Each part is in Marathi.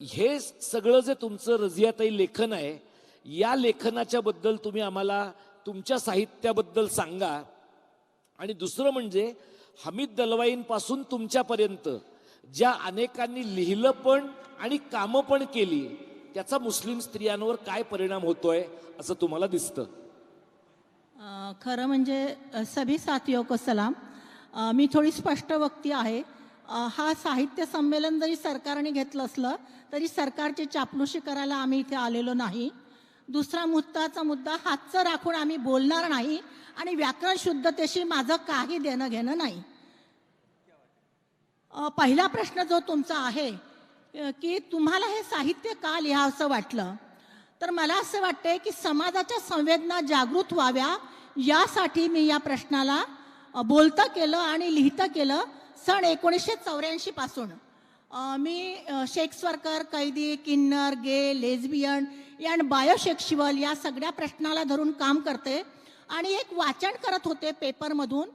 हे सगळं जे तुमचं रजियाताई लेखन आहे या लेखनाच्या बद्दल तुम्ही आम्हाला तुमच्या साहित्याबद्दल सांगा. आणि दुसरं म्हणजे हमीद दलवाईंपासून तुमच्यापर्यंत ज्या अनेकांनी लिहिलं पण आणि कामं पण केली त्याचा मुस्लिम स्त्रियांवर काय परिणाम होतोय असं तुम्हाला दिसतं? खरं म्हणजे सभी साथियों को सलाम. मी थोडी स्पष्ट वक्ती आहे. हा साहित्य संमेलन जरी सरकारने घेतलं असलं तरी सरकारची चापलुशी करायला आम्ही इथे आलेलो नाही. दुसरा मुद्दाचा मुद्दा हातचं राखून आम्ही बोलणार नाही आणि व्याकरण शुद्धतेशी माझं काही देणं घेणं नाही. पहिला प्रश्न जो तुमचा आहे की तुम्हाला हे साहित्य का लिहावंसं वाटलं? तर मला असं वाटतंय की समाजाच्या संवेदना जागृत व्हाव्या यासाठी मी या प्रश्नाला बोलतं केलं आणि लिहितं केलं सन एकोणीसशे चौऱ्याऐंशी पासून मी शेक्सवरकर कैदी किन्नर गे लेझबियन अँड बायोसेक्शुअल या सगळ्या प्रश्नाला धरून काम करते आणि एक वाचन करत होते पेपरमधून.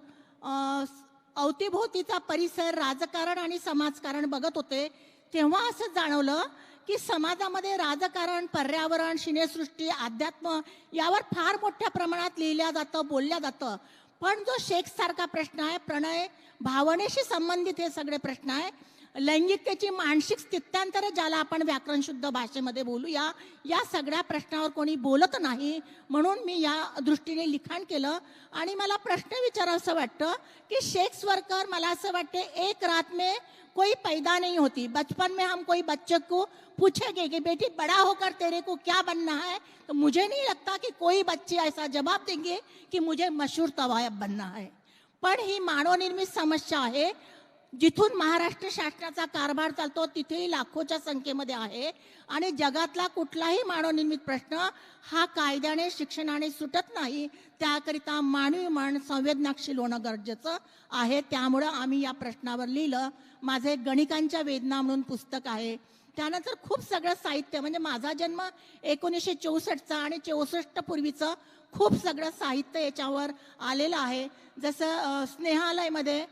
अवतीभोवतीचा परिसर राजकारण आणि समाजकारण बघत होते. तेव्हा असं जाणवलं की समाजामध्ये राजकारण पर्यावरण सिनेसृष्टी अध्यात्म यावर फार मोठ्या प्रमाणात लिहिल्या जातं बोलल्या जातं. पण जो शेक्ससारखा प्रश्न आहे प्रणय भावनेशी संबंधित हे सगळे प्रश्न आहे. लैंगिकतेची मानसिक स्थित्यांतर ज्याला आपण व्याकरण शुद्ध भाषेमध्ये बोलूया या सगळ्या प्रश्नावर कोणी बोलत नाही म्हणून मी या दृष्टीने लिखाण केलं. आणि मला प्रश्न विचारावं वाटतं की शेक्सवरकर मला असं वाटते एक रात में कोई पैदा नहीं होती. बचपन में हम कोई बच्चे को पूछेंगे कि बेटी बड़ा होकर तेरे को क्या बनना है? तो मुझे नहीं लगता कि कोई बच्चे ऐसा जवाब देंगे कि मुझे मशहूर तवायब बनना है। पण ही मानवनिर्मित समस्या आहे. जिथून महाराष्ट्र शासनाचा कारभार चालतो तिथेही लाखोच्या संख्येमध्ये आहे. आणि जगातला कुठलाही मानवनिर्मित प्रश्न हा कायद्याने शिक्षणाने सुटत नाही. त्याकरिता मानवी मन संवेदनाशील होणं गरजेचं आहे. त्यामुळं आम्ही या प्रश्नावर लिहिलं. माझं एक गणिकांच्या वेदना म्हणून पुस्तक आहे. त्यानंतर खूप सगळं साहित्य म्हणजे माझा जन्म एकोणीसशे चौसष्टचा आणि चौसष्ट पूर्वीचं खूप सगळं साहित्य याच्यावर आलेलं आहे. जसं स्नेहालयमध्ये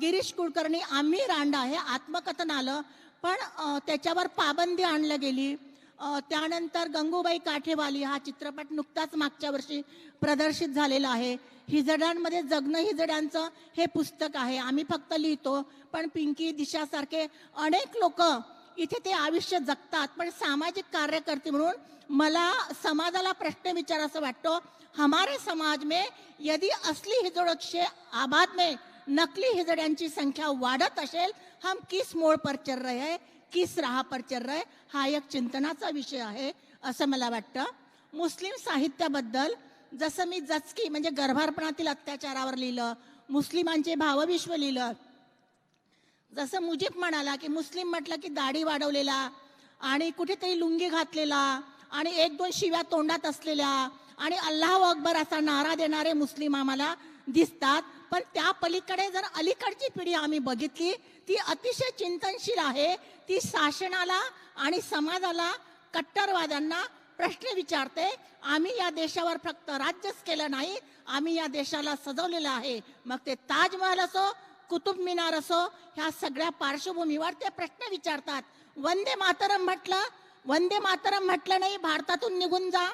गिरीश कुलकर्णी आम्ही रांडा हे आत्मकथन आलं. पण त्याच्यावर पाबंदी आणलं गेली. त्यानंतर गंगूबाई काठेवाली हा चित्रपट नुकताच मागच्या वर्षी प्रदर्शित झालेला आहे. हिजड्यांमध्ये जगणं हिजड्यांचं हे पुस्तक आहे. आम्ही फक्त लिहितो पण पिंकी दिशासारखे अनेक लोक इथे ते आयुष्य जगतात. पण सामाजिक कार्यकर्ते म्हणून मला समाजाला प्रश्न विचारायचा वाटतो. हमारे समाज में यदि असली हिजोडक्षे आबाद में नकली हिजड्यांची संख्या वाढत असेल हम किस मोड पर चल रहे हैं? किस राहा पर चल रहे हा एक चिंतनाचा विषय आहे असं मला वाटतं. मुस्लिम साहित्याबद्दल जसं मी जचकी म्हणजे गर्भारपणातील अत्याचारावर लिहिलं मुस्लिमांचे भावविश्व लिहिलं जसं मुजीब म्हणाला की मुस्लिम म्हटलं की दाढी वाढवलेला आणि कुठेतरी लुंगी घातलेला आणि एक दोन शिव्या तोंडात असलेल्या आणि अल्लाह अकबर असा नारा देणारे मुस्लिम आम्हाला दिसतात. पण त्या पलीकडे जर अलीकडची पिढी आम्ही बघितली ती अतिशय चिंतनशील आहे. ती शासनाला आणि समाजाला कट्टरवाद्यांना प्रश्न विचारते आम्ही या देशावर फक्त राज्यच केलं नाही आम्ही या देशाला सजवलेलं आहे. मग ते ताजमहल असो कुतुब मिनार असो ह्या सगळ्या पार्श्वभूमीवर ते प्रश्न विचारतात. वंदे मातरम म्हटलं वंदे मातरम म्हटलं नाही भारतातून निघून जा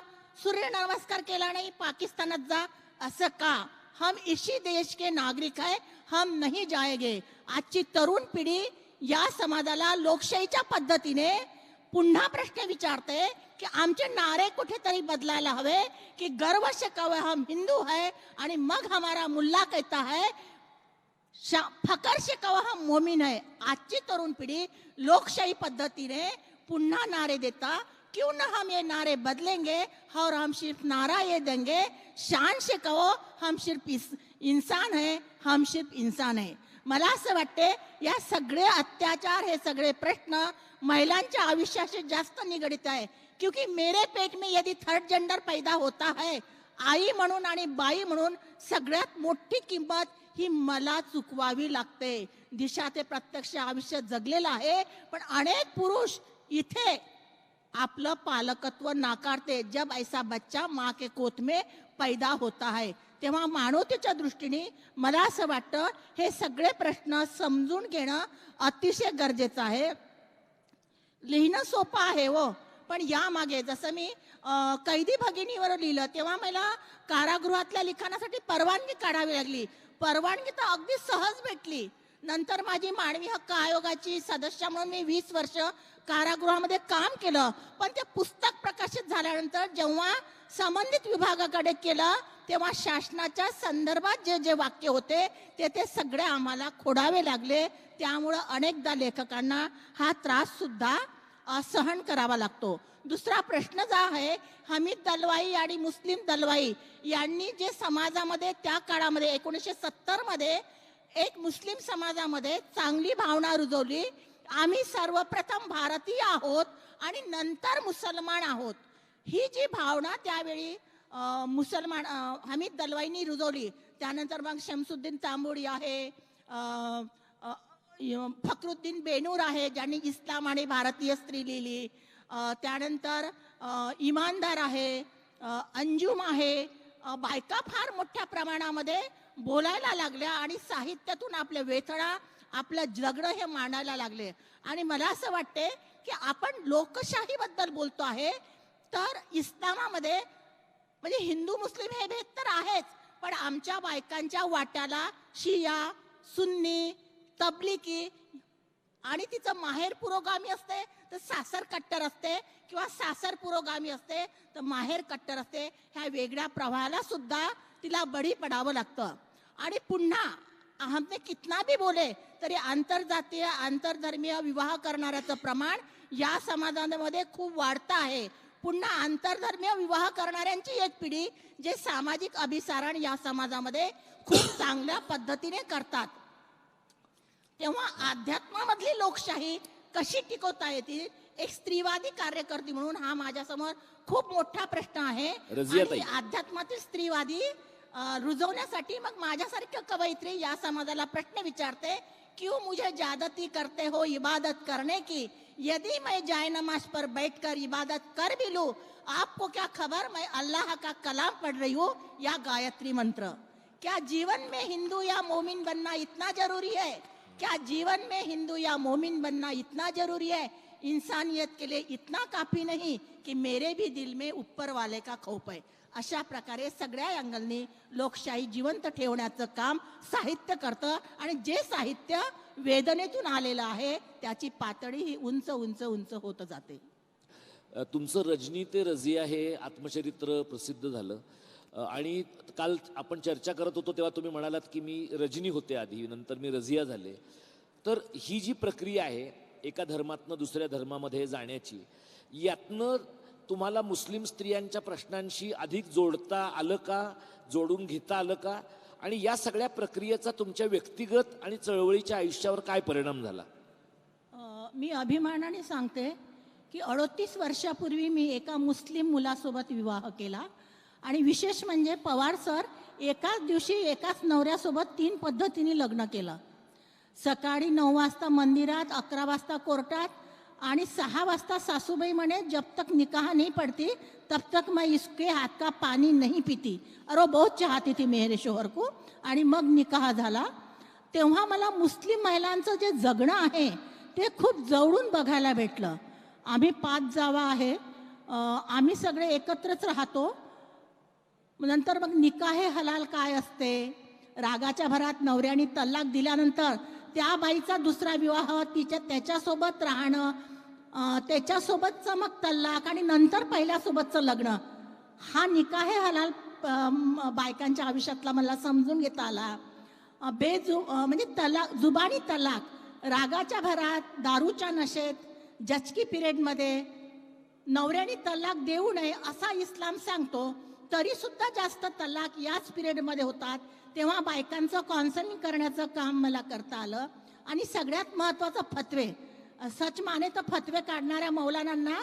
सूर्य नमस्कार केला नाही पाकिस्तानात जा असं का? हम इसी देश के नागरिक है हम नहीं जायगे आजची तरुण पिढी या समाजाला लोकशाहीच्या पद्धतीने पुन्हा प्रश्न विचारते की आमचे नारे कुठेतरी बदलायला हवे की गर्व से हम हिंदू है आणि मग हमारा मुल्ला कहता है फकर शिकावा हा हम आहे है आजची तरुण पिढी लोकशाही पद्धतीने पुन्हा नारे देता. क्यों ना हम ये नारे बदलेंगे और हम सिर्फ नारा ये देंगे? शान से कहो हम सिर्फ इंसान है हम सिर्फ इंसान है. मला असं वाटते या सगळे अत्याचार हे सगळे प्रश्न महिलांच्या आयुष्याशी जास्त निगडित आहे. क्योंकि मेरे पेट में यदि थर्ड जेंडर पैदा होता है आई म्हणून आणि बाई म्हणून सगळ्यात मोठी किंमत ही मला चुकवावी लागते. दिशा ते प्रत्यक्ष आयुष्य जगलेलं आहे पण अनेक पुरुष इथे आपलं पालकत्व नाकारते. जब ऐसा बच्चा माँ के कोत में पैदा होता है. तेव्हा मानवतेच्या दृष्टीने मला असं वाटतं हे सगळे प्रश्न समजून घेणं अतिशय गरजेचं आहे. लिहिणं सोपं आहे हो पण यामागे जसं मी कैदी भगिनीवर लिहिलं तेव्हा मला कारागृहातल्या लिखाणासाठी परवानगी काढावी लागली. परवानगी तर अगदी सहज भेटली. नंतर माझी मानवी हक्क आयोगाची सदस्य म्हणून मी वीस वर्ष कारागृहामध्ये काम केलं. पण ते पुस्तक प्रकाशित झाल्यानंतर जेव्हा संबंधित विभागाकडे केलं तेव्हा शासनाच्या संदर्भात जे जे वाक्य होते ते ते सगळे आम्हाला खोडावे लागले. त्यामुळं अनेकदा लेखकांना हा त्रास सुद्धा सहन करावा लागतो. दुसरा प्रश्न जो आहे हमीद दलवाई आणि मुस्लिम दलवाई यांनी जे समाजामध्ये त्या काळामध्ये एकोणीसशे सत्तरमध्ये एक मुस्लिम समाजामध्ये चांगली भावना रुजवली. आम्ही सर्वप्रथम भारतीय आहोत आणि नंतर मुसलमान आहोत. ही जी भावना त्यावेळी मुसलमान हमीद दलवाईंनी रुजवली. त्यानंतर मग शमसुद्दीन तांबोडी आहे फखरुद्दीन बेनूर आहे ज्यांनी इस्लाम आणि भारतीय स्त्री लिहिली. त्यानंतर इमानदार आहे अंजुम आहे बायका फार मोठ्या प्रमाणामध्ये बोलायला लागल्या आणि साहित्यातून आपल्या वेथळा आपलं जगणं हे मांडायला लागले. आणि मला असं वाटते की आपण लोकशाहीबद्दल बोलतो आहे तर इस्लामामध्ये म्हणजे हिंदू मुस्लिम हे भेद तर आहेच पण आमच्या बायकांच्या वाट्याला शिया सुन्नी तबलिकी आणि तिचं माहेर पुरोगामी असते तर सासर कट्टर असते किंवा सासर पुरोगामी असते तर माहेर कट्टर असते. ह्या वेगळ्या प्रवाहाला सुद्धा तिला बळी पडावं लागतं. आणि पुन्हा हमने कितना भी बोले तरी आंतरजातीय आंतरधर्मीय विवाह करणाऱ्याचं प्रमाण या समाजामध्ये खूप वाढतं आहे. पुन्हा आंतरधर्मीय विवाह करणाऱ्यांची एक पिढी जे सामाजिक अभिसारण या समाजामध्ये खूप चांगल्या पद्धतीने करतात. तेव्हा अध्यात्मामधली लोकशाही कशी टिकवता येतील एक स्त्रीवादी कार्यकर्ती म्हणून हा माझ्यासमोर खूप मोठा प्रश्न आहे. आणि अध्यात्मातील स्त्रीवादी रुजवण्यासाठी मग माझ्यासारख्या कवयित्री या समाजाला प्रश्न विचारते क्यों मुझे ज्यादती करते हो इबादत करने की? यदि मैं जाय नमाज़ पर बैठकर इबादत कर भी लूँ आपको क्या खबर? मैं अल्लाह का कलाम पढ़ रही हूँ। या गायत्री मंत्र। क्या जीवन में हिंदू या मोमिन बनना इतना ज़रूरी है? क्या जीवन में हिंदू या मोमिन बनना इतना जरूरी है? इंसानियत के लिए इतना काफी नहीं कि मेरे भी दिल में ऊपर वाले का खौफ है। अशा प्रकारे सगळ्या अँगलनी लोकशाही जिवंत ठेवण्याचं काम साहित्य करतं आणि जे साहित्य वेदनेतून आलेलं आहे त्याची पातळी ही उंच उंच उंच होत जाते. तुमचं रजनी ते रजिया हे आत्मचरित्र प्रसिद्ध झालं. आणि काल आपण चर्चा करत होतो तेव्हा तुम्ही म्हणालात की मी रजनी होते आधी नंतर मी रजिया झाले. तर ही जी प्रक्रिया आहे एका धर्मातनं दुसऱ्या धर्मामध्ये जाण्याची यातनं तुम्हाला मुस्लिम स्त्रियांच्या प्रश्नांशी अधिक जोडता आलं का जोडून घेता आलं का आणि या सगळ्या प्रक्रियेचा तुमच्या व्यक्तिगत आणि चळवळीच्या आयुष्यावर काय परिणाम झाला? मी अभिमानाने सांगते की अडोतीस वर्षापूर्वी मी एका मुस्लिम मुलासोबत विवाह केला. आणि विशेष म्हणजे पवार सर एकाच दिवशी एकाच नवऱ्यासोबत तीन पद्धतीने लग्न केलं. सकाळी नऊ वाजता मंदिरात अकरा वाजता कोर्टात आणि सहा वाजता सासूबाई म्हणे जब तक निकाह नाही पड़ती तब तक मैं इसके हात का पाणी नाही पिती. अरो बहुत चाहती थी मेहरे शोहर को आणि मग निकाह झाला. तेव्हा मला मुस्लिम महिलांचं जे जगणं आहे ते खूप जवळून बघायला भेटलं. आम्ही पाच जावा आहे. आम्ही सगळे एकत्रच राहतो. नंतर मग निकाहे हलाल काय असते? रागाच्या भरात नवऱ्याने तल्लाक दिल्यानंतर त्या बाईचा दुसरा विवाह तिच्या त्याच्यासोबत राहणं त्याच्यासोबतचं मग तल्लाक आणि नंतर पहिल्यासोबतचं लग्न. हा निकाहे हलाल बायकांच्या आयुष्यातला मला समजून घेता आला. बेजू बेजु म्हणजे तलाक जुबानी तलाक रागाच्या भरात दारूच्या नशेत जचकी पिरियडमध्ये नवऱ्याने तलाक देऊ नये असा इस्लाम सांगतो. तरी सुद्धा जास्त तलाक याच पिरियडमध्ये होतात तेव्हा बायकांचं काउन्सिलिंग करण्याचं काम मला करता आलं. आणि सगळ्यात महत्वाचं फतवे सच माने तर फतवे काढणाऱ्या मौलानांना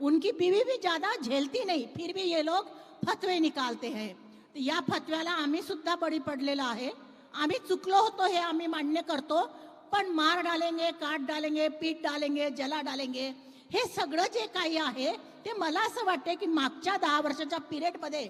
उनकी बीवी भी ज्यादा झेलती नाही फिर भी ये लोग फतवे निकालते हैं. या फतव्याला आम्ही सुद्धा बळी पडलेलो आहे. आम्ही चुकलो होतो हे आम्ही मान्य करतो पण मार डालेंगे काट डालेंगे पीठ डालेंगे जला डालेंगे हे सगळं जे काही आहे ते मला असं वाटते की मागच्या दहा वर्षाच्या पिरियडमध्ये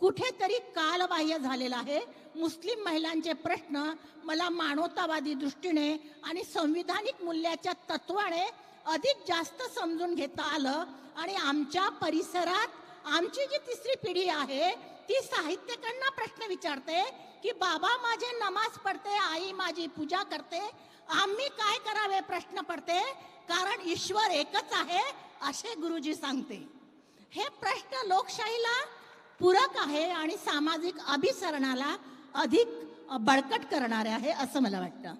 कुठेतरी कालबाह्य झालेलं आहे. मुस्लिम महिलांचे प्रश्न मला मानवतावादी दृष्टीने आणि संविधानिक मूल्याच्या तत्वाने अधिक जास्त समजून घेता आलं आणि आमच्या परिसरात आमची जी तिसरी पिढी आहे ती साहित्यकांना प्रश्न विचारते की बाबा माझे नमाज पडते आई माझी पूजा करते आम्ही काय करावे? प्रश्न पडते. कारण ईश्वर एकच आहे असे गुरुजी सांगते. हे प्रश्न लोकशाहीला पूरक आहे आणि सामाजिक अभिसरणाला अधिक बळकट करणारे आहे असं मला वाटतं.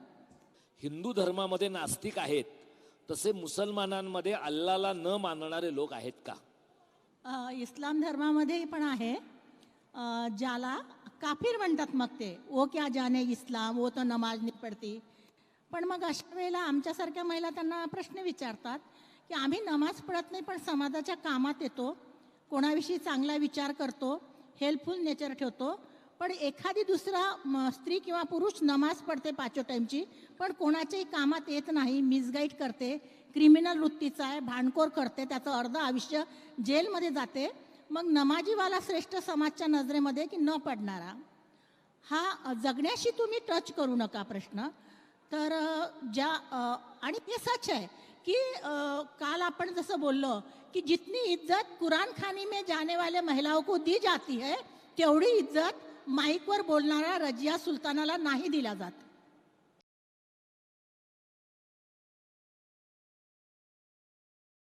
हिंदू धर्मामध्ये नास्तिक आहेत तसे मुसलमानांमध्ये अल्लाला न मानणारे लोक आहेत का? इस्लाम धर्मामध्ये पण आहे. ज्याला काफिर म्हणतात मग ते ओ क्या जाने इस्लाम वो तो नमाज नाही पडती पण मग अशा वेळेला आमच्यासारख्या महिला त्यांना प्रश्न विचारतात की आम्ही नमाज पडत नाही पण समाजाच्या कामात येतो कोणाविषयी चांगला विचार करतो हेल्पफुल नेचर ठेवतो पण एखादी दुसरा स्त्री किंवा पुरुष नमाज पडते पाचो टाईमची पण कोणाच्याही कामात येत नाही मिसगाईड करते क्रिमिनल वृत्तीचा आहे भांडखोर करते त्याचं अर्ध आयुष्य जेलमध्ये जाते मग नमाजीवाला श्रेष्ठ समाजच्या नजरेमध्ये की न पडणारा? हा जगण्याशी तुम्ही टच करू नका प्रश्न. तर ज्या आणि हे सच आहे की काल आपण जसं बोललो की जितनी इज्जत कुरान खानी में जाने वाले महिलाओं को दी जाती है तेवढी इज्जत माईकवर बोलणाऱ्या रजिया सुलतानाला नाही दिला जात.